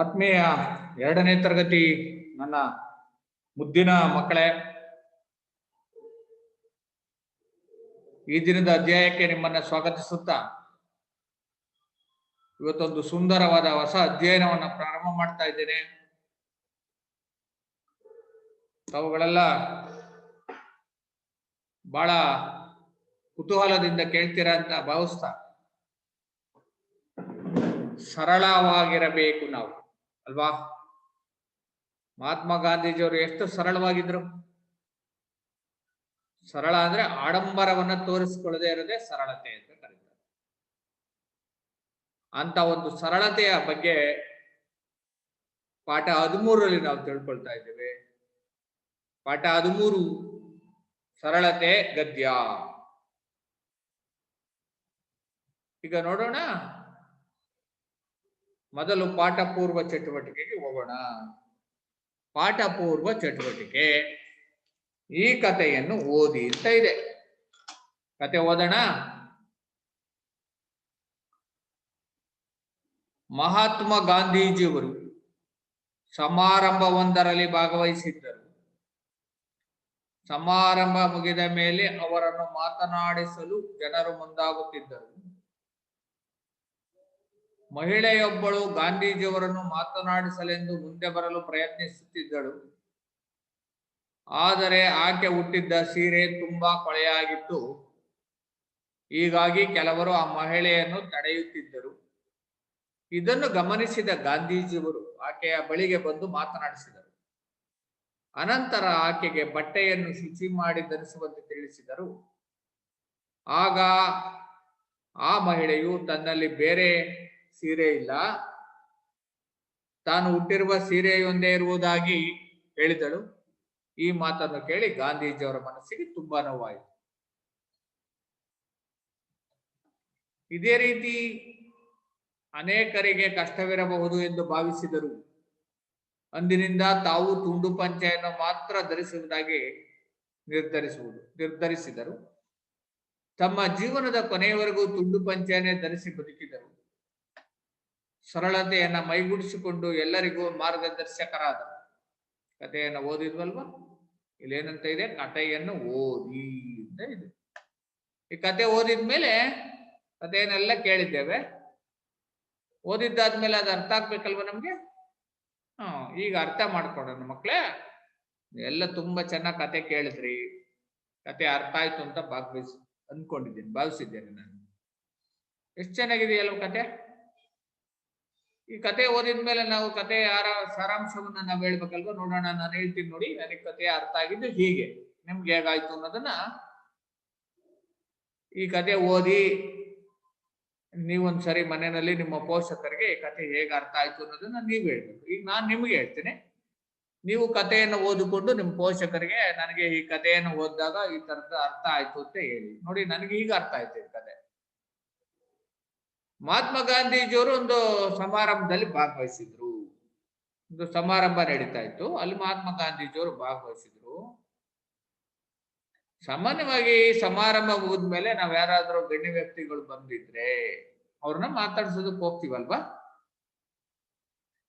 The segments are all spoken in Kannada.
ಆತ್ಮೀಯ ಎರಡನೇ ತರಗತಿ ನನ್ನ ಮುದ್ದಿನ ಮಕ್ಕಳೇ, ಈ ದಿನದ ಅಧ್ಯಾಯಕ್ಕೆ ನಿಮ್ಮನ್ನ ಸ್ವಾಗತಿಸುತ್ತಾ ಇವತ್ತೊಂದು ಸುಂದರವಾದ ಹೊಸ ಅಧ್ಯಯನವನ್ನ ಪ್ರಾರಂಭ ಮಾಡ್ತಾ ಇದ್ದೇನೆ. ತಾವುಗಳೆಲ್ಲ ಬಹಳ ಕುತೂಹಲದಿಂದ ಕೇಳ್ತೀರಾ ಅಂತ ಭಾವಿಸ್ತಾ, ಸರಳವಾಗಿರಬೇಕು ನಾವು. ಅಲ್ವಾ? ಮಹಾತ್ಮ ಗಾಂಧೀಜಿಯವರು ಎಷ್ಟು ಸರಳವಾಗಿದ್ರು? ಸರಳ ಅಂದ್ರೆ ಆಡಂಬರವನ್ನ ತೋರಿಸಿಕೊಳ್ಳದೆ ಇರೋದೇ ಸರಳತೆ ಅಂತ ಕರೀತಾರೆ. ಅಂತ ಒಂದು ಸರಳತೆಯ ಬಗ್ಗೆ ಪಾಠ ಹದಿಮೂರರಲ್ಲಿ ನಾವು ತಿಳ್ಕೊಳ್ತಾ ಇದ್ದೇವೆ. ಪಾಠ ಹದಿಮೂರು, ಸರಳತೆ, ಗದ್ಯ. ಈಗ ನೋಡೋಣ. ಮೊದಲು ಪಾಠಪೂರ್ವ ಚಟುವಟಿಕೆಗೆ ಹೋಗೋಣ. ಪಾಠಪೂರ್ವ ಚಟುವಟಿಕೆ. ಈ ಕಥೆಯನ್ನು ಓದಿ ಅಂತ ಇದೆ. ಕತೆ ಓದೋಣ. ಮಹಾತ್ಮ ಗಾಂಧೀಜಿಯವರು ಸಮಾರಂಭವೊಂದರಲ್ಲಿ ಭಾಗವಹಿಸಿದ್ದರು. ಸಮಾರಂಭ ಮುಗಿದ ಮೇಲೆ ಅವರನ್ನು ಮಾತನಾಡಿಸಲು ಜನರು ಮುಂದಾಗುತ್ತಿದ್ದರು. ಮಹಿಳೆಯೊಬ್ಬಳು ಗಾಂಧೀಜಿಯವರನ್ನು ಮಾತನಾಡಿಸಲೆಂದು ಮುಂದೆ ಬರಲು ಪ್ರಯತ್ನಿಸುತ್ತಿದ್ದಳು. ಆದರೆ ಆಕೆ ಹುಟ್ಟಿದ್ದ ಸೀರೆ ತುಂಬಾ ಕೊಳೆಯಾಗಿತ್ತು. ಹೀಗಾಗಿ ಕೆಲವರು ಆ ಮಹಿಳೆಯನ್ನು ತಡೆಯುತ್ತಿದ್ದರು. ಇದನ್ನು ಗಮನಿಸಿದ ಗಾಂಧೀಜಿಯವರು ಆಕೆಯ ಬಳಿಗೆ ಬಂದು ಮಾತನಾಡಿಸಿದರು. ಅನಂತರ ಆಕೆಗೆ ಬಟ್ಟೆಯನ್ನು ಶುಚಿ ಮಾಡಿ ಧರಿಸುವಂತೆ ತಿಳಿಸಿದರು. ಆಗ ಆ ಮಹಿಳೆಯು ತನ್ನಲ್ಲಿ ಬೇರೆ ಸೀರೆ ಇಲ್ಲ. ತಾನು ಹುಟ್ಟಿರುವ ಸೀರೆಯೊಂದೇ ಇರುವುದಾಗಿ ಹೇಳಿದಳು. ಈ ಮಾತನ್ನು ಕೇಳಿ ಗಾಂಧೀಜಿಯವರ ಮನಸ್ಸಿಗೆ ತುಂಬಾ ನೋವಾಯಿತು. ಇದೇ ರೀತಿ ಅನೇಕರಿಗೆ ಕಷ್ಟವಿರಬಹುದು ಎಂದು ಭಾವಿಸಿದರು. ಅಂದಿನಿಂದ ತಾವು ತುಂಡು ಪಂಚೆಯನ್ನು ಮಾತ್ರ ಧರಿಸುವುದಾಗಿ ನಿರ್ಧರಿಸುವುದು, ನಿರ್ಧರಿಸಿದರು. ತಮ್ಮ ಜೀವನದ ಕೊನೆಯವರೆಗೂ ತುಂಡು ಪಂಚೆಯನ್ನೇ ಧರಿಸಿ ಬದುಕಿದರು. ಸರಳತೆಯನ್ನ ಮೈಗೂಡಿಸಿಕೊಂಡು ಎಲ್ಲರಿಗೂ ಮಾರ್ಗದರ್ಶಕರಾದ ಕಥೆಯನ್ನು ಓದಿದ್ವಲ್ವ? ಇಲ್ಲೇನಂತ ಇದೆ? ಕಥೆಯನ್ನು ಓದಿ ಅಂತ ಇದೆ. ಈ ಕತೆ ಓದಿದ್ಮೇಲೆ ಕಥೆಯನ್ನೆಲ್ಲ ಕೇಳಿದ್ದೇವೆ. ಓದಿದ್ದಾದ್ಮೇಲೆ ಅದು ಅರ್ಥ ಆಗ್ಬೇಕಲ್ವ ನಮ್ಗೆ? ಹ್ಮ್ ಈಗ ಅರ್ಥ ಮಾಡ್ಕೊಡೋಣ ಮಕ್ಳೇ. ಎಲ್ಲ ತುಂಬಾ ಚೆನ್ನಾಗಿ ಕತೆ ಕೇಳಿದ್ರಿ. ಕತೆ ಅರ್ಥ ಆಯ್ತು ಅಂತ ಭಾಗವಹಿಸ್ ಅನ್ಕೊಂಡಿದ್ದೀನಿ, ಭಾವಿಸಿದ್ದೇನೆ ನಾನು. ಎಷ್ಟು ಚೆನ್ನಾಗಿದೆಯಲ್ವ ಕತೆ ಈ ಕತೆ ಓದಿದ್ಮೇಲೆ ನಾವು ಕತೆ ಯಾರ ಸಾರಾಂಶವನ್ನ ನಾವು ಹೇಳ್ಬೇಕಲ್ವ? ನೋಡೋಣ, ನಾನು ಹೇಳ್ತೀನಿ ನೋಡಿ, ನನಗೆ ಕತೆ ಅರ್ಥ ಆಗಿದ್ದು ಹೀಗೆ. ನಿಮ್ಗೆ ಹೇಗಾಯ್ತು ಅನ್ನೋದನ್ನ ಈ ಕತೆ ಓದಿ ನೀವೊಂದ್ಸರಿ ಮನೆಯಲ್ಲಿ ನಿಮ್ಮ ಪೋಷಕರಿಗೆ ಈ ಕತೆ ಹೇಗೆ ಅರ್ಥ ಆಯ್ತು ಅನ್ನೋದನ್ನ ನೀವು ಹೇಳ್ಬೇಕು. ಈಗ ನಾನು ನಿಮ್ಗೆ ಹೇಳ್ತೀನಿ. ನೀವು ಕಥೆಯನ್ನು ಓದಿಕೊಂಡು ನಿಮ್ಮ ಪೋಷಕರಿಗೆ ನನಗೆ ಈ ಕಥೆಯನ್ನು ಓದಿದಾಗ ಈ ತರದ ಅರ್ಥ ಆಯ್ತು ಅಂತ ಹೇಳಿ. ನೋಡಿ, ನನಗೆ ಈಗ ಅರ್ಥ ಆಯ್ತು ಈ ಕತೆ. ಮಹಾತ್ಮ ಗಾಂಧೀಜಿಯವರು ಒಂದು ಸಮಾರಂಭದಲ್ಲಿ ಭಾಗವಹಿಸಿದ್ರು. ಒಂದು ಸಮಾರಂಭ ನಡೀತಾ ಇತ್ತು. ಅಲ್ಲಿ ಮಹಾತ್ಮ ಗಾಂಧೀಜಿಯವರು ಭಾಗವಹಿಸಿದ್ರು. ಸಾಮಾನ್ಯವಾಗಿ ಸಮಾರಂಭ ಮುಗಿದ್ಮೇಲೆ ನಾವ್ ಯಾರಾದ್ರೂ ಗಣ್ಯ ವ್ಯಕ್ತಿಗಳು ಬಂದಿದ್ರೆ ಅವ್ರನ್ನ ಮಾತಾಡ್ಸೋದಕ್ಕೆ ಹೋಗ್ತೀವಲ್ವಾ?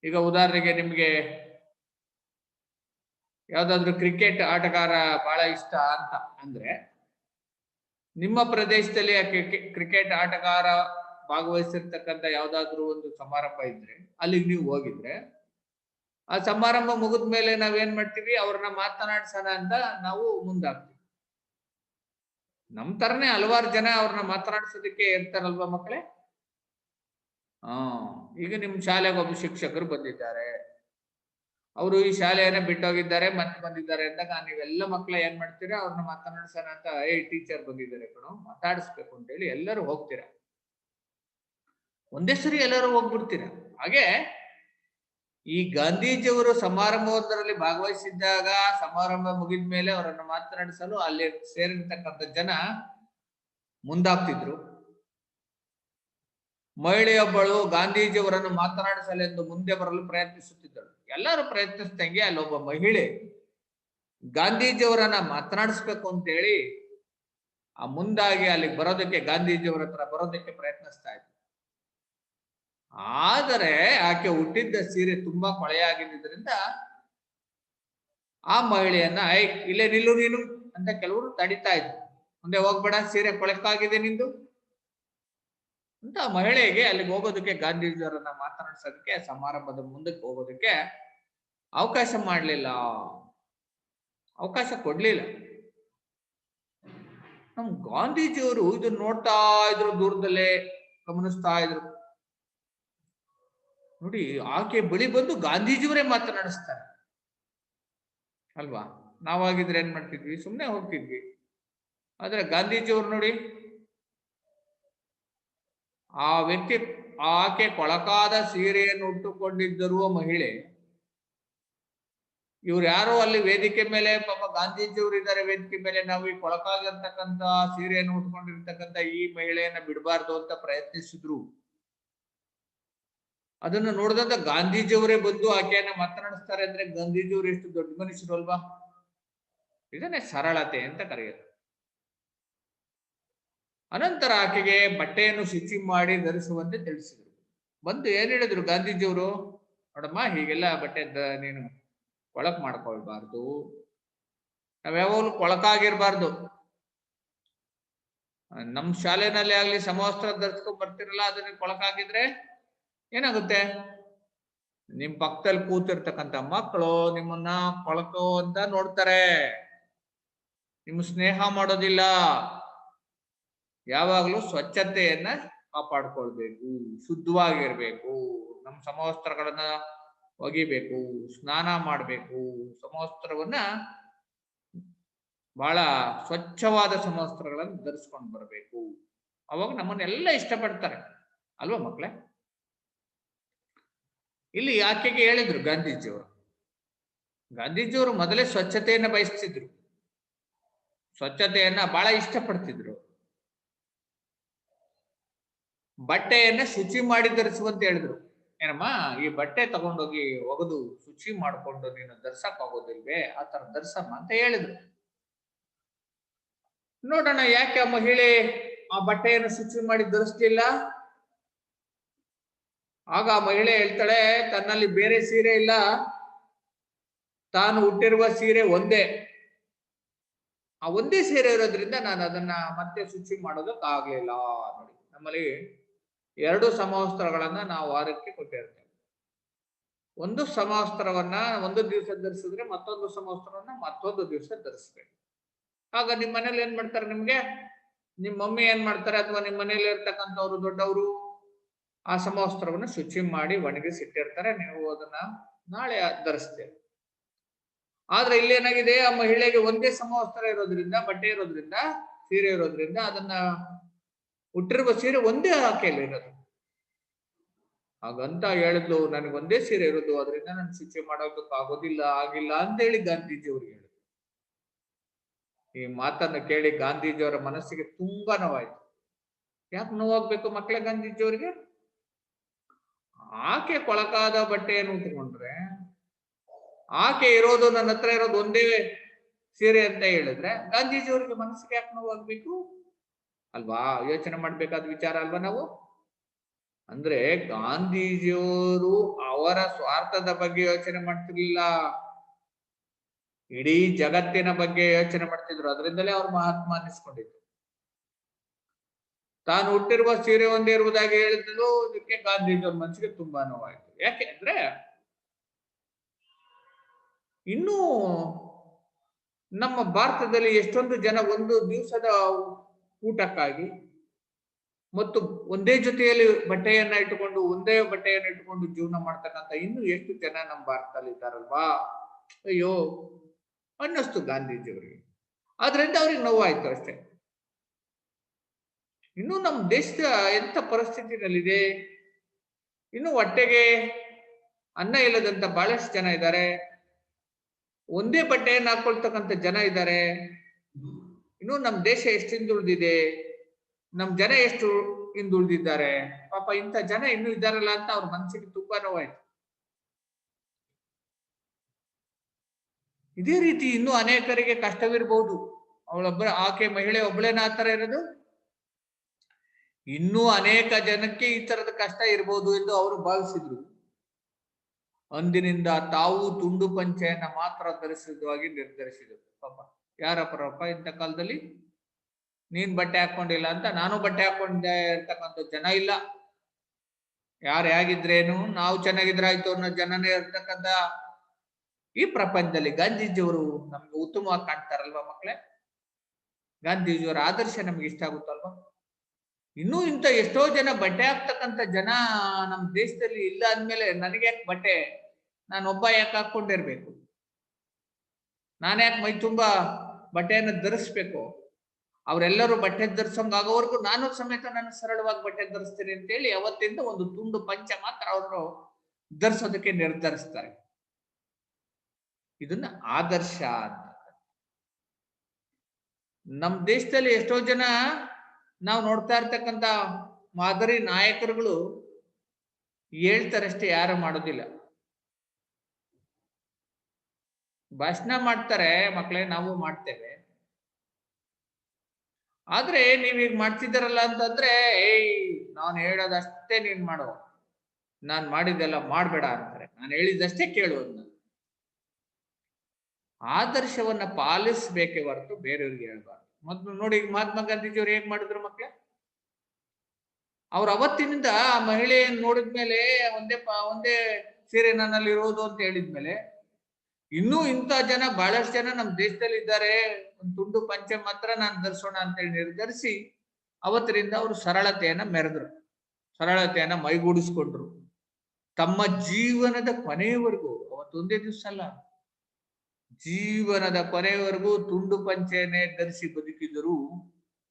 ಈಗ ಉದಾಹರಣೆಗೆ ನಿಮ್ಗೆ ಯಾವ್ದಾದ್ರು ಕ್ರಿಕೆಟ್ ಆಟಗಾರ ಬಹಳ ಇಷ್ಟ ಅಂತ ಅಂದ್ರೆ ನಿಮ್ಮ ಪ್ರದೇಶದಲ್ಲಿ ಕ್ರಿಕೆಟ್ ಆಟಗಾರ ಭಾಗವಹಿಸಿರ್ತಕ್ಕಂಥ ಯಾವ್ದಾದ್ರು ಒಂದು ಸಮಾರಂಭ ಇದ್ರೆ, ಅಲ್ಲಿಗೆ ನೀವು ಹೋಗಿದ್ರೆ, ಆ ಸಮಾರಂಭ ಮುಗಿದ ಮೇಲೆ ನಾವೇನ್ ಮಾಡ್ತೀವಿ? ಅವ್ರನ್ನ ಮಾತನಾಡ್ಸೋಣ ಅಂತ ನಾವು ಮುಂದಾಗ್ತೀವಿ. ನಮ್ ತರನೇ ಹಲವಾರು ಜನ ಅವ್ರನ್ನ ಮಾತನಾಡ್ಸೋದಕ್ಕೆ ಇರ್ತಾರಲ್ವಾ ಮಕ್ಕಳೇ? ಹಾ, ಈಗ ನಿಮ್ ಶಾಲೆಗೆ ಒಬ್ಬ ಶಿಕ್ಷಕರು ಬಂದಿದ್ದಾರೆ. ಅವರು ಈ ಶಾಲೆಯನ್ನ ಬಿಟ್ಟೋಗಿದ್ದಾರೆ ಮತ್ತೆ ಬಂದಿದ್ದಾರೆ ಅಂದಾಗ ನೀವೆಲ್ಲ ಮಕ್ಕಳ ಏನ್ ಮಾಡ್ತೀರಾ? ಅವ್ರನ್ನ ಮಾತನಾಡ್ಸೋಣ ಅಂತ ಏ ಟೀಚರ್ ಬಂದಿದ್ದಾರೆ ಕಣ, ಮಾತಾಡಿಸ್ಬೇಕು ಅಂತ ಹೇಳಿ ಎಲ್ಲರೂ ಹೋಗ್ತೀರಾ? ಒಂದೇ ಸರಿ ಎಲ್ಲರೂ ಹೋಗ್ಬಿಡ್ತೀರ? ಹಾಗೆ ಈ ಗಾಂಧೀಜಿಯವರು ಸಮಾರಂಭವೊಂದರಲ್ಲಿ ಭಾಗವಹಿಸಿದ್ದಾಗ ಸಮಾರಂಭ ಮುಗಿದ ಮೇಲೆ ಅವರನ್ನು ಮಾತನಾಡಿಸಲು ಅಲ್ಲಿ ಸೇರಿರ್ತಕ್ಕಂಥ ಜನ ಮುಂದಾಗ್ತಿದ್ರು. ಮಹಿಳೆಯೊಬ್ಬಳು ಗಾಂಧೀಜಿಯವರನ್ನು ಮಾತನಾಡಿಸಲೆಂದು ಮುಂದೆ ಬರಲು ಪ್ರಯತ್ನಿಸುತ್ತಿದ್ದಳು. ಎಲ್ಲರೂ ಪ್ರಯತ್ನಿಸಿದಂಗೆ ಅಲ್ಲೊಬ್ಬ ಮಹಿಳೆ ಗಾಂಧೀಜಿಯವರನ್ನ ಮಾತನಾಡಿಸ್ಬೇಕು ಅಂತೇಳಿ ಆ ಮುಂದಾಗಿ ಅಲ್ಲಿಗೆ ಬರೋದಕ್ಕೆ ಗಾಂಧೀಜಿಯವರ ಹತ್ರ ಬರೋದಕ್ಕೆ ಪ್ರಯತ್ನಿಸ್ತಾ ಇದ್ರು ಆದರೆ ಆಕೆ ಹುಟ್ಟಿದ್ದ ಸೀರೆ ತುಂಬಾ ಕೊಳೆಯಾಗಿದ್ದರಿಂದ ಆ ಮಹಿಳೆಯನ್ನ ಐ ಇಲ್ಲೇ ನಿಲ್ಲು ನೀನು ಅಂತ ಕೆಲವರು ತಡಿತಾ ಇದ್ರು. ಮುಂದೆ ಹೋಗ್ಬೇಡ, ಸೀರೆ ಕೊಳಕಾಗಿದೆ ನಿಂದು. ಅಂತ ಮಹಿಳೆಗೆ ಅಲ್ಲಿಗೆ ಹೋಗೋದಕ್ಕೆ ಗಾಂಧೀಜಿಯವರನ್ನ ಮಾತನಾಡ್ಸೋದಕ್ಕೆ, ಸಮಾರಂಭದ ಮುಂದಕ್ಕೆ ಹೋಗೋದಕ್ಕೆ ಅವಕಾಶ ಮಾಡಲಿಲ್ಲ. ಅವಕಾಶ ಕೊಡ್ಲಿಲ್ಲ. ನಮ್ ಗಾಂಧೀಜಿಯವರು ಇದನ್ನ ನೋಡ್ತಾ ಇದ್ರು ದೂರದಲ್ಲೇ, ಗಮನಿಸ್ತಾ ಇದ್ರು. ನೋಡಿ, ಆಕೆ ಬಳಿ ಬಂದು ಗಾಂಧೀಜಿಯವರೇ ಮಾತನಾಡಿಸ್ತಾರೆ. ಅಲ್ವಾ? ನಾವಾಗಿದ್ರೆ ಏನ್ ಮಾಡ್ತಿದ್ವಿ? ಸುಮ್ಮನೆ ಹೋಗ್ತಿದ್ವಿ. ಆದ್ರೆ ಗಾಂಧೀಜಿಯವ್ರು ನೋಡಿ, ಆ ವ್ಯಕ್ತಿ, ಆಕೆ ಕೊಳಕಾದ ಸೀರೆಯನ್ನು ಉಟ್ಟುಕೊಂಡಿದ್ದರು ಮಹಿಳೆ. ಇವ್ರು ಯಾರೋ ಅಲ್ಲಿ ವೇದಿಕೆ ಮೇಲೆ, ಪಾಪ ಗಾಂಧೀಜಿಯವರು ಇದ್ದಾರೆ ವೇದಿಕೆ ಮೇಲೆ, ನಾವು ಈ ಕೊಳಕಾಗಿರ್ತಕ್ಕಂತ ಸೀರೆಯನ್ನು ಉಟ್ಕೊಂಡಿರ್ತಕ್ಕಂತ ಈ ಮಹಿಳೆಯನ್ನ ಬಿಡಬಾರ್ದು ಅಂತ ಪ್ರಯತ್ನಿಸಿದ್ರು. ಅದನ್ನ ನೋಡಿದಂತ ಗಾಂಧೀಜಿಯವರೇ ಬಂದು ಆಕೆಯನ್ನ ಮಾತನಾಡಿಸ್ತಾರೆ ಅಂದ್ರೆ ಗಾಂಧೀಜಿಯವರು ಎಷ್ಟು ದೊಡ್ಡ ಮನುಷ್ಯರು ಅಲ್ವಾ ಇದನ್ನೇ ಸರಳತೆ ಅಂತ ಕರೆಯೋದು ಅನಂತರ ಆಕೆಗೆ ಬಟ್ಟೆಯನ್ನು ಶುಚಿ ಮಾಡಿ ಧರಿಸುವಂತೆ ತಿಳಿಸಿದರು. ಬಂದು ಏನ್ ಹೇಳಿದ್ರು ಗಾಂಧೀಜಿಯವರು? ನೋಡಮ್ಮ, ಹೀಗೆಲ್ಲ ಬಟ್ಟೆ ನೀನು ಕೊಳಕ್ ಮಾಡ್ಕೊಳ್ಬಾರ್ದು. ನಾವ್ ಯಾವಾಗಲೂ ಕೊಳಕಾಗಿರ್ಬಾರ್ದು. ನಮ್ ಶಾಲೆನಲ್ಲಿ ಆಗ್ಲಿ ಸಮವಸ್ತ್ರ ಧರಿಸ್ಕೊಂಡ್ ಬರ್ತಿರಲ್ಲ, ಅದನ್ನ ಕೊಳಕಾಗಿದ್ರೆ ಏನಾಗುತ್ತೆ? ನಿಮ್ ಪಕ್ಕದಲ್ಲಿ ಕೂತಿರ್ತಕ್ಕಂತ ಮಕ್ಕಳು ನಿಮ್ಮನ್ನ ಕೊಳಕು ಅಂತ ನೋಡ್ತಾರೆ. ನಿಮ್ ಸ್ನೇಹ ಮಾಡೋದಿಲ್ಲ. ಯಾವಾಗ್ಲೂ ಸ್ವಚ್ಛತೆಯನ್ನ ಕಾಪಾಡ್ಕೊಳ್ಬೇಕು, ಶುದ್ಧವಾಗಿರ್ಬೇಕು, ನಮ್ಮ ಸಮವಸ್ತ್ರಗಳನ್ನ ಒಗಿಬೇಕು, ಸ್ನಾನ ಮಾಡ್ಬೇಕು. ಸಮವಸ್ತ್ರವನ್ನ ಬಹಳ ಸ್ವಚ್ಛವಾದ ಸಮವಸ್ತ್ರಗಳನ್ನು ಧರಿಸ್ಕೊಂಡು ಬರಬೇಕು. ಅವಾಗ ನಮ್ಮನ್ನೆಲ್ಲ ಇಷ್ಟಪಡ್ತಾರೆ. ಅಲ್ವಾ ಮಕ್ಳೇ? ಇಲ್ಲಿ ಆಕೆಗೆ ಹೇಳಿದ್ರು ಗಾಂಧೀಜಿಯವರು? ಗಾಂಧೀಜಿಯವರು ಮೊದಲೇ ಸ್ವಚ್ಛತೆಯನ್ನ ಬಯಸ್ತಿದ್ರು. ಸ್ವಚ್ಛತೆಯನ್ನ ಬಹಳ ಇಷ್ಟಪಡ್ತಿದ್ರು. ಬಟ್ಟೆಯನ್ನ ಶುಚಿ ಮಾಡಿ ಧರಿಸುವಂತ ಹೇಳಿದ್ರು. ಏನಮ್ಮ, ಈ ಬಟ್ಟೆ ತಗೊಂಡೋಗಿ ಒಗೆದು ಶುಚಿ ಮಾಡ್ಕೊಂಡು ನೀನು ಧರ್ಸಕ್ ಆಗೋದಿಲ್ವೇ? ಆ ತರ ಧರ್ಸಮ್ಮ ಅಂತ ಹೇಳಿದ್ರು. ನೋಡೋಣ ಯಾಕೆ ಆ ಮಹಿಳೆ ಆ ಬಟ್ಟೆಯನ್ನು ಶುಚಿ ಮಾಡಿ ಧರಿಸ್ಲಿಲ್ಲ? ಆಗ ಮಹಿಳೆ ಹೇಳ್ತಾಳೆ, ತನ್ನಲ್ಲಿ ಬೇರೆ ಸೀರೆ ಇಲ್ಲ. ತಾನು ಹುಟ್ಟಿರುವ ಸೀರೆ ಒಂದೇ. ಆ ಒಂದೇ ಸೀರೆ ಇರೋದ್ರಿಂದ ನಾನು ಅದನ್ನ ಮತ್ತೆ ಶುಚಿ ಮಾಡೋದಕ್ಕಾಗ್ಲಿಲ್ಲ ನೋಡಿ. ನಮ್ಮಲ್ಲಿ ಎರಡು ಸಮವಸ್ತ್ರಗಳನ್ನ ನಾವು ವಾರಕ್ಕೆ ಕೊಟ್ಟಿರ್ತೇವೆ. ಒಂದು ಸಮವಸ್ತ್ರವನ್ನ ಒಂದು ದಿವಸ ಧರಿಸಿದ್ರೆ ಮತ್ತೊಂದು ಸಮವಸ್ತ್ರವನ್ನ ಮತ್ತೊಂದು ದಿವಸ ಧರಿಸ್ಬೇಕು. ಆಗ ನಿಮ್ಮ ಮನೇಲಿ ಏನ್ ಮಾಡ್ತಾರೆ ನಿಮ್ಗೆ? ನಿಮ್ಮ ಮಮ್ಮಿ ಏನ್ ಮಾಡ್ತಾರೆ? ಅಥವಾ ನಿಮ್ಮ ಮನೇಲಿ ಇರ್ತಕ್ಕಂಥವ್ರು ದೊಡ್ಡವರು? ಆ ಸಮವಸ್ತ್ರವನ್ನ ಶುಚಿ ಮಾಡಿ ಒಣಗಿಸಿ ಇಟ್ಟಿರ್ತಾರೆ ನೀವು ಅದನ್ನ ನಾಳೆ ಧರಿಸ್ತೇವೆ ಆದ್ರೆ ಇಲ್ಲಿ ಏನಾಗಿದೆ? ಆ ಮಹಿಳೆಗೆ ಒಂದೇ ಸಮವಸ್ತ್ರ ಇರೋದ್ರಿಂದ, ಬಟ್ಟೆ ಇರೋದ್ರಿಂದ, ಸೀರೆ ಇರೋದ್ರಿಂದ ಅದನ್ನ ಹುಟ್ಟಿರುವ ಸೀರೆ ಒಂದೇ ಆಕೆಯಲ್ಲಿ ಇರೋದು. ಹಾಗಂತ ಹೇಳಿದ್ಲು, ನನಗೆ ಒಂದೇ ಸೀರೆ ಇರೋದು ಅದರಿಂದ ನಾನು ಶುಚಿ ಮಾಡೋದಕ್ಕೆ ಆಗೋದಿಲ್ಲ, ಆಗಿಲ್ಲ ಅಂತ ಹೇಳಿ ಗಾಂಧೀಜಿ ಅವ್ರಿಗೆ ಹೇಳಿದ್ರು. ಈ ಮಾತನ್ನು ಕೇಳಿ ಗಾಂಧೀಜಿಯವರ ಮನಸ್ಸಿಗೆ ತುಂಬಾ ನೋವಾಯ್ತು. ಯಾಕೆ ನೋವಾಗ್ಬೇಕು ಮಕ್ಕಳೇ ಗಾಂಧೀಜಿಯವರಿಗೆ ಆಕೆ ಕೊಳಕಾದ ಬಟ್ಟೆಯನ್ನು ಉಟ್ಕೊಂಡ್ರೆ ಆಕೆ ಇರೋದು ನನ್ನ ಹತ್ರ ಇರೋದು ಒಂದೇ ಸೀರೆ ಅಂತ ಹೇಳಿದ್ರೆ ಗಾಂಧೀಜಿಯವರಿಗೆ ಮನಸ್ಸಿಗೆ ಯಾಕೆ ನೋವಾಗ್ಬೇಕು? ಅಲ್ವಾ? ಯೋಚನೆ ಮಾಡ್ಬೇಕಾದ ವಿಚಾರ ಅಲ್ವಾ ನಾವು? ಅಂದ್ರೆ ಗಾಂಧೀಜಿಯವರು ಅವರ ಸ್ವಾರ್ಥದ ಬಗ್ಗೆ ಯೋಚನೆ ಮಾಡ್ತಿರ್ಲಿಲ್ಲ. ಇಡೀ ಜಗತ್ತಿನ ಬಗ್ಗೆ ಯೋಚನೆ ಮಾಡ್ತಿದ್ರು. ಅದರಿಂದಲೇ ಅವ್ರು ಮಹಾತ್ಮ ಅನ್ನಿಸ್ಕೊಂಡಿದ್ರು. ತಾನು ಹುಟ್ಟಿರುವ ಸೀರೆ ಒಂದೇ ಇರುವುದಾಗಿ ಹೇಳಿದ್ರು ಇದಕ್ಕೆ ಗಾಂಧೀಜಿಯವ್ರ ಮನಸ್ಸಿಗೆ ತುಂಬಾ ನೋವಾಯ್ತು. ಯಾಕೆ ಅಂದ್ರೆ, ಇನ್ನೂ ನಮ್ಮ ಭಾರತದಲ್ಲಿ ಎಷ್ಟೊಂದು ಜನ ಒಂದು ದಿವಸದ ಊಟಕ್ಕಾಗಿ ಮತ್ತು ಒಂದೇ ಜೊತೆಯಲ್ಲಿ ಬಟ್ಟೆಯನ್ನ ಇಟ್ಟುಕೊಂಡು, ಒಂದೇ ಬಟ್ಟೆಯನ್ನ ಇಟ್ಟುಕೊಂಡು ಜೀವನ ಮಾಡ್ತಕ್ಕಂಥ ಇನ್ನು ಎಷ್ಟು ಜನ ನಮ್ಮ ಭಾರತದಲ್ಲಿ ಇದ್ದಾರಲ್ವಾ? ಅಯ್ಯೋ, ಅನ್ನಿಸ್ತು ಗಾಂಧೀಜಿಯವರಿಗೆ. ಆದ್ರಿಂದ ಅವ್ರಿಗೆ ನೋವಾಯ್ತು ಅಷ್ಟೇ. ಇನ್ನು ನಮ್ಮ ದೇಶದ ಎಂತ ಪರಿಸ್ಥಿತಿನಲ್ಲಿದೆ? ಇನ್ನು ಹೊಟ್ಟೆಗೆ ಅನ್ನ ಇಲ್ಲದಂತ ಬಹಳಷ್ಟು ಜನ ಇದ್ದಾರೆ. ಒಂದೇ ಬಟ್ಟೆಯನ್ನು ಹಾಕೊಳ್ತಕ್ಕಂಥ ಜನ ಇದ್ದಾರೆ. ಇನ್ನು ನಮ್ಮ ದೇಶ ಎಷ್ಟು ಹಿಂದುಳಿದಿದೆ? ನಮ್ಮ ಜನ ಎಷ್ಟು ಹಿಂದುಳಿದಿದ್ದಾರೆ? ಪಾಪ ಇಂಥ ಜನ ಇನ್ನೂ ಇದ್ದಾರಲ್ಲ ಅಂತ ಅವ್ರ ಮನಸ್ಸಿಗೆ ತುಂಬಾ ನೋವಾಯ್ತು. ಇದೇ ರೀತಿ ಇನ್ನೂ ಅನೇಕರಿಗೆ ಕಷ್ಟವಿರಬಹುದು. ಅವಳೊಬ್ಬ, ಆಕೆ ಮಹಿಳೆ ಒಬ್ಬಳೇನ ಆತರ ಇರೋದು? ಇನ್ನೂ ಅನೇಕ ಜನಕ್ಕೆ ಈ ತರದ ಕಷ್ಟ ಇರಬಹುದು ಎಂದು ಅವರು ಭಾವಿಸಿದ್ರು. ಅಂದಿನಿಂದ ತಾವು ತುಂಡು ಪಂಚೆಯನ್ನ ಮಾತ್ರ ಧರಿಸುವುದಾಗಿ ನಿರ್ಧರಿಸಿದರು. ಪಾಪ ಯಾರ ಪರಪ್ಪ ಇಂಥ ಕಾಲದಲ್ಲಿ ನೀನ್ ಬಟ್ಟೆ ಹಾಕೊಂಡಿಲ್ಲ ಅಂತ, ನಾನು ಬಟ್ಟೆ ಹಾಕೊಂಡೆ ಇರ್ತಕ್ಕಂಥ ಜನ ಇಲ್ಲ. ಯಾರು ಹೇಗಿದ್ರೇನು ನಾವು ಚೆನ್ನಾಗಿದ್ರಾಯ್ತು ಅನ್ನೋ ಜನನೇ ಇರ್ತಕ್ಕಂಥ ಈ ಪ್ರಪಂಚದಲ್ಲಿ ಗಾಂಧೀಜಿಯವರು ನಮ್ಗೆ ಉತ್ತಮವಾಗಿ ಕಾಣ್ತಾರಲ್ವಾ ಮಕ್ಳೇ ಗಾಂಧೀಜಿಯವರ ಆದರ್ಶ ನಮ್ಗೆ ಇಷ್ಟ ಆಗುತ್ತಲ್ವಾ? ಇನ್ನೂ ಇಂಥ ಎಷ್ಟೋ ಜನ ಬಟ್ಟೆ ಹಾಕ್ತಕ್ಕಂಥ ಜನ ನಮ್ಮ ದೇಶದಲ್ಲಿ ಇಲ್ಲ ಅಂದ್ಮೇಲೆ ನನಗೆ ಯಾಕೆ ಬಟ್ಟೆ? ನಾನು ಒಬ್ಬ ಯಾಕೆ ಹಾಕೊಂಡಿರ್ಬೇಕು ನಾನು ಯಾಕೆ ಮೈ ತುಂಬಾ ಬಟ್ಟೆಯನ್ನು ಧರಿಸ್ಬೇಕು? ಅವರೆಲ್ಲರೂ ಬಟ್ಟೆ ಧರಿಸಂಗ್ ಆಗೋವರೆಗೂ ನಾನು ಸಮೇತ ನಾನು ಸರಳವಾಗಿ ಬಟ್ಟೆ ಧರಿಸ್ತೀನಿ ಅಂತೇಳಿ ಅವತ್ತಿಂದ ಒಂದು ತುಂಡು ಪಂಚ ಮಾತ್ರ ಅವರು ಧರಿಸೋದಕ್ಕೆ ನಿರ್ಧರಿಸ್ತಾರೆ. ಇದನ್ನ ಆದರ್ಶ ಅಂತ. ನಮ್ಮ ದೇಶದಲ್ಲಿ ಎಷ್ಟೋ ಜನ ನಾವು ನೋಡ್ತಾ ಇರ್ತಕ್ಕಂತ ಮಾದರಿ ನಾಯಕರುಗಳು ಹೇಳ್ತಾರಷ್ಟೇ, ಯಾರು ಮಾಡೋದಿಲ್ಲ. ಭಾಷಣ ಮಾಡ್ತಾರೆ, ಮಕ್ಕಳೇ, ನಾವು ಮಾಡ್ತೇವೆ. ಆದ್ರೆ ನೀವೀಗ ಮಾಡ್ತಿದ್ದಾರಲ್ಲ ಅಂತಂದ್ರೆ, ಏಯ್, ನಾನು ಹೇಳೋದಷ್ಟೇ ನೀನ್ ಮಾಡೋ. ನಾನ್ ಮಾಡಿದ್ದೆಲ್ಲ ಮಾಡ್ಬೇಡ ಅಂತಾರೆ. ನಾನು ಹೇಳಿದಷ್ಟೇ ಕೇಳು ಅದನ್ನ ಆದರ್ಶವನ್ನ ಪಾಲಿಸ್ಬೇಕೆ ಹೊರತು ಬೇರೆಯವ್ರಿಗೆ ಹೇಳ್ಬಾರ್ದು. ಮೊದ್ಲು ನೋಡಿ ಮಹಾತ್ಮ ಗಾಂಧೀಜಿಯವ್ರು ಹೇಗ್ ಮಾಡಿದ್ರು ಮತ್ತೆ ಅವ್ರ ಅವತ್ತಿನಿಂದ ಆ ಮಹಿಳೆಯನ್ನು ನೋಡಿದ್ಮೇಲೆ ಒಂದೇ ಒಂದೇ ಸೀರೆ ನನ್ನಲ್ಲಿ ಇರೋದು ಅಂತ ಹೇಳಿದ್ಮೇಲೆ ಇನ್ನೂ ಇಂಥ ಜನ, ಬಹಳಷ್ಟು ಜನ ನಮ್ಮ ದೇಶದಲ್ಲಿ ಇದ್ದಾರೆ. ಒಂದು ತುಂಡು ಪಂಚೆ ಮಾತ್ರ ನಾನು ಧರಿಸೋಣ ಅಂತೇಳಿ ನಿರ್ಧರಿಸಿ ಅವತ್ತರಿಂದ ಅವರು ಸರಳತೆಯನ್ನ ಮೆರೆದ್ರು. ಸರಳತೆಯನ್ನ ಮೈಗೂಡಿಸ್ಕೊಂಡ್ರು. ತಮ್ಮ ಜೀವನದ ಕೊನೆಯವರೆಗೂ ಅವತ್ತೊಂದೇ ದಿವಸ ಅಲ್ಲ ಜೀವನದ ಕೊನೆಯವರೆಗೂ ತುಂಡು ಪಂಚೆಯನ್ನೇ ಧರಿಸಿ ಬದುಕಿದರು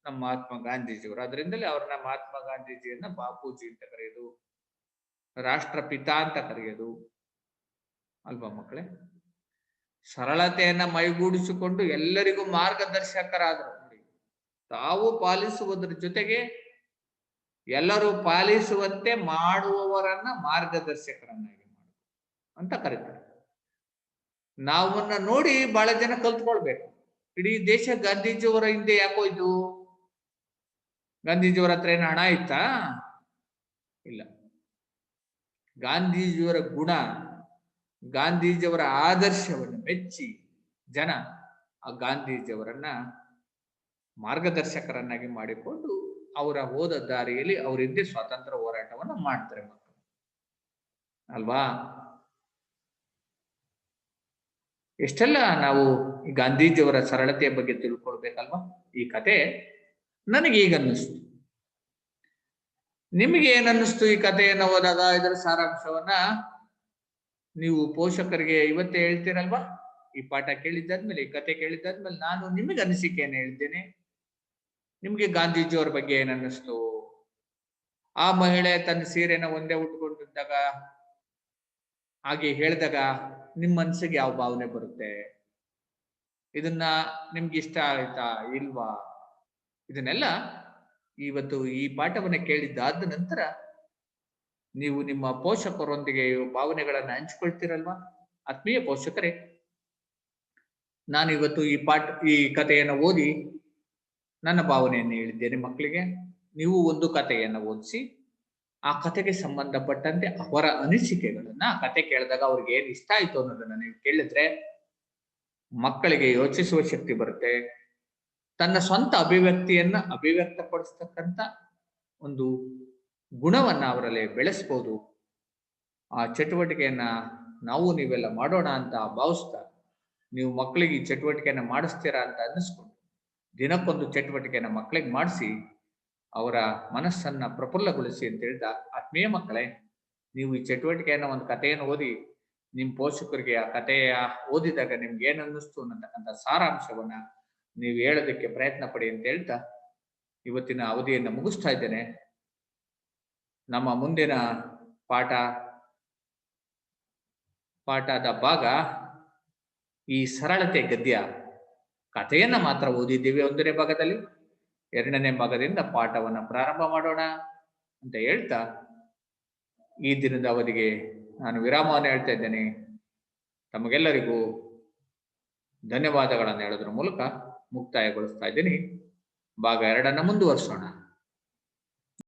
ನಮ್ಮ ಮಹಾತ್ಮ ಗಾಂಧೀಜಿಯವರು, ಅದರಿಂದಲೇ ಅವ್ರನ್ನ ಮಹಾತ್ಮ ಗಾಂಧೀಜಿಯನ್ನ ಬಾಪೂಜಿ ಅಂತ ಕರೆಯೋದು, ರಾಷ್ಟ್ರಪಿತ ಅಂತ ಕರೆಯೋದು, ಅಲ್ವಾ ಮಕ್ಕಳೇ? ಸರಳತೆಯನ್ನ ಮೈಗೂಡಿಸಿಕೊಂಡು ಎಲ್ಲರಿಗೂ ಮಾರ್ಗದರ್ಶಕರಾದರು ನೋಡಿ. ತಾವು ಪಾಲಿಸುವುದರ ಜೊತೆಗೆ ಎಲ್ಲರೂ ಪಾಲಿಸುವಂತೆ ಮಾಡುವವರನ್ನ ಮಾರ್ಗದರ್ಶಕರನ್ನಾಗಿ ಮಾಡು ಅಂತ ಕರೀತಾರೆ. ನಾವನ್ನ ನೋಡಿ ಬಹಳ ಜನ ಕಲ್ತ್ಕೊಳ್ಬೇಕು. ಇಡೀ ದೇಶ ಗಾಂಧೀಜಿಯವರ ಹಿಂದೆ ಯಾಕೋ ಇದು? ಗಾಂಧೀಜಿಯವರ ಹತ್ರ ಏನು ಹಣ ಇತ್ತಾ? ಇಲ್ಲ. ಗಾಂಧೀಜಿಯವರ ಗುಣ, ಗಾಂಧೀಜಿಯವರ ಆದರ್ಶವನ್ನು ಮೆಚ್ಚಿ ಜನ ಆ ಗಾಂಧೀಜಿಯವರನ್ನ ಮಾರ್ಗದರ್ಶಕರನ್ನಾಗಿ ಮಾಡಿಕೊಂಡು ಅವರ ಹೋದ ದಾರಿಯಲ್ಲಿ ಅವರಿಂದ ಸ್ವಾತಂತ್ರ್ಯ ಹೋರಾಟವನ್ನು ಮಾಡ್ತಾರೆ ಮಕ್ಕಳು. ಅಲ್ವಾ? ಎಷ್ಟೆಲ್ಲ ನಾವು ಗಾಂಧೀಜಿಯವರ ಸರಳತೆಯ ಬಗ್ಗೆ ತಿಳ್ಕೊಳ್ಬೇಕಲ್ವಾ? ಈ ಕತೆ ನನಗೆ ಈಗ ಅನ್ನಿಸ್ತು. ನಿಮಗೆ ಏನನ್ನಿಸ್ತು ಈ ಕಥೆಯನ್ನು ಓದಾಗ ಇದರ ಸಾರಾಂಶವನ್ನ ನೀವು ಪೋಷಕರಿಗೆ ಇವತ್ತೇ ಹೇಳ್ತೀರಲ್ವಾ? ಈ ಪಾಠ ಕೇಳಿದ್ದಾದ್ಮೇಲೆ, ಈ ಕತೆ ಕೇಳಿದ್ದಾದ್ಮೇಲೆ ನಾನು ನಿಮಗೆ ಅನಿಸಿಕೆಯನ್ನು ಹೇಳ್ತೇನೆ. ನಿಮ್ಗೆ ಗಾಂಧೀಜಿಯವರ ಬಗ್ಗೆ ಏನನ್ನಿಸ್ತು? ಆ ಮಹಿಳೆ ತನ್ನ ಸೀರೆನ ಒಂದೇ ಉಟ್ಕೊಂಡಿದ್ದಾಗ ಹಾಗೆ ಹೇಳಿದಾಗ ನಿಮ್ಮ ಮನಸ್ಸಿಗೆ ಯಾವ ಭಾವನೆ ಬರುತ್ತೆ? ಇದನ್ನ ನಿಮ್ಗೆ ಇಷ್ಟ ಆಯ್ತಾ ಇಲ್ವಾ? ಇದನ್ನೆಲ್ಲ ಇವತ್ತು ಈ ಪಾಠವನ್ನ ಕೇಳಿದ್ದಾದ ನಂತರ ನೀವು ನಿಮ್ಮ ಪೋಷಕರೊಂದಿಗೆ ಭಾವನೆಗಳನ್ನು ಭಾವನೆಗಳನ್ನ ಹಂಚ್ಕೊಳ್ತೀರಲ್ವಾ? ಆತ್ಮೀಯ ಪೋಷಕರೇ ನಾನು ಇವತ್ತು ಈ ಪಾಠ, ಈ ಕಥೆಯನ್ನು ಓದಿ ನನ್ನ ಭಾವನೆಯನ್ನು ಹೇಳಿದ್ದೇನೆ ಮಕ್ಕಳಿಗೆ. ನೀವು ಒಂದು ಕಥೆಯನ್ನು ಓದಿಸಿ ಆ ಕಥೆಗೆ ಸಂಬಂಧಪಟ್ಟಂತೆ ಅವರ ಅನಿಸಿಕೆಗಳನ್ನ ಆ ಕತೆ ಕೇಳಿದಾಗ ಅವ್ರಿಗೆ ಏನ್ ಇಷ್ಟ ಆಯ್ತು ಅನ್ನೋದನ್ನ ನೀವು ಕೇಳಿದ್ರೆ, ಮಕ್ಕಳಿಗೆ ಯೋಚಿಸುವ ಶಕ್ತಿ ಬರುತ್ತೆ. ತನ್ನ ಸ್ವಂತ ಅಭಿವ್ಯಕ್ತಿಯನ್ನ ಅಭಿವ್ಯಕ್ತಪಡಿಸ್ತಕ್ಕಂಥ ಒಂದು ಗುಣವನ್ನ ಅವರಲ್ಲಿ ಬೆಳೆಸ್ಬೋದು. ಆ ಚಟುವಟಿಕೆಯನ್ನ ನಾವು ನೀವೆಲ್ಲ ಮಾಡೋಣ ಅಂತ ಭಾವಿಸ್ತಾ, ನೀವು ಮಕ್ಕಳಿಗೆ ಈ ಚಟುವಟಿಕೆಯನ್ನ ಮಾಡಿಸ್ತೀರಾ ಅಂತ ಅನ್ನಿಸ್ಕೊಂಡು, ದಿನಕ್ಕೊಂದು ಚಟುವಟಿಕೆಯನ್ನ ಮಕ್ಕಳಿಗೆ ಮಾಡಿಸಿ ಅವರ ಮನಸ್ಸನ್ನ ಪ್ರಫುಲ್ಲಗೊಳಿಸಿ ಅಂತ ಹೇಳಿದ, ಆತ್ಮೀಯ ಮಕ್ಕಳೇ, ನೀವು ಈ ಚಟುವಟಿಕೆಯನ್ನ ಒಂದು ಕಥೆಯನ್ನು ಓದಿ ನಿಮ್ಮ ಪೋಷಕರಿಗೆ ಆ ಕಥೆಯ ಓದಿದಾಗ ನಿಮ್ಗೆ ಏನ್ ಅನ್ನಿಸ್ತು ಅನ್ನತಕ್ಕಂಥ ಸಾರಾಂಶವನ್ನ ನೀವು ಹೇಳೋದಕ್ಕೆ ಪ್ರಯತ್ನ ಪಡಿ ಅಂತ ಹೇಳ್ತಾ ಇವತ್ತಿನ ಅವಧಿಯನ್ನು ಮುಗಿಸ್ತಾ ಇದ್ದೇನೆ. ನಮ್ಮ ಮುಂದಿನ ಪಾಠ, ಪಾಠದ ಭಾಗ, ಈ ಸರಳತೆ ಗದ್ಯ. ಕಥೆಯನ್ನ ಮಾತ್ರ ಓದಿದ್ದೀವಿ ಒಂದನೇ ಭಾಗದಲ್ಲಿ. ಎರಡನೇ ಭಾಗದಿಂದ ಪಾಠವನ್ನು ಪ್ರಾರಂಭ ಮಾಡೋಣ ಅಂತ ಹೇಳ್ತಾ ಈ ದಿನದ ಅವಧಿಗೆ ನಾನು ವಿರಾಮವನ್ನು ಹೇಳ್ತಾ ಇದ್ದೇನೆ. ತಮಗೆಲ್ಲರಿಗೂ ಧನ್ಯವಾದಗಳನ್ನು ಹೇಳೋದ್ರ ಮೂಲಕ ಮುಕ್ತಾಯಗೊಳಿಸ್ತಾ ಇದ್ದೀನಿ. ಭಾಗ ಎರಡನ್ನು ಮುಂದುವರಿಸೋಣ.